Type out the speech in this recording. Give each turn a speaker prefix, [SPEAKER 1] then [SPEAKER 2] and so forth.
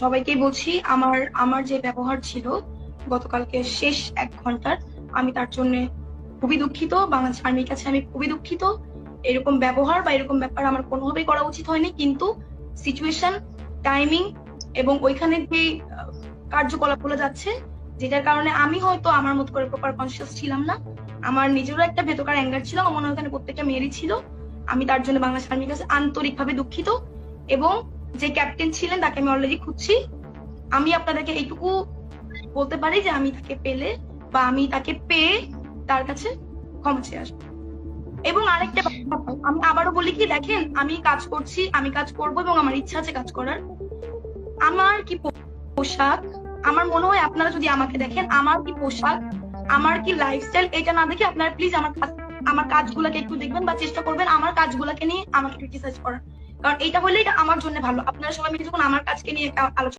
[SPEAKER 1] সবাইকে বলছি আমার আমার যে ব্যবহার ছিল গতকালকে শেষ এক ঘণ্টার আমি তার জন্য খুবই দুঃখিত। বাংলাদেশ আর্মির কাছে আমি খুবই দুঃখিত। এরকম ব্যবহার বা এরকম ব্যাপার আমার কোনোভাবেই করা উচিত হয়নি কিন্তু সিচুয়েশন টাইমিং এবং ওইখানে যে আহ, কার্যকলাপগুলো যাচ্ছে যেটার কারণে আমি হয়তো আমার মতো করে প্রপার কনসিয়াস ছিলাম না। আমার নিজেরও একটা ভেতকার অ্যাঙ্গার ছিল আমার মনে হয় প্রত্যেকটা মেয়েরই ছিল। আমি তার জন্য বাংলাদেশ আর্মির কাছে আন্তরিকভাবে দুঃখিত এবং যে ক্যাপ্টেন ছিলেন তাকে আমি অলরেডি খুঁজছি। আমি আপনাদেরকে এইটুকু বলতে পারি যে আমি তাকে পেলে বা আমি তাকে পেয়ে তার কাছে ক্ষমা চেয়ে আসব। এবং আরেকটা আমি আবারও বলি কি, দেখেন, আমি কাজ করছি, আমি কাজ করব এবং আমার ইচ্ছা আছে কাজ করার। আমার কি পোশাক? আমার মনে হয় আপনারা যদি আমাকে দেখেন, আমার কি পোশাক? আমার কি লাইফস্টাইল এটা না দেখে আপনারা প্লিজ আমার আমার কাজগুলোকে একটু দেখবেন বা চেষ্টা করবেন, আমার কাজগুলোকে নিয়ে আমাকে ক্রিটিসাইজ করার। কারণ এটা হলে এটা আমার জন্য ভালো। আপনারা সবাই মিলে যখন আমার কাজকে নিয়ে আলোচনা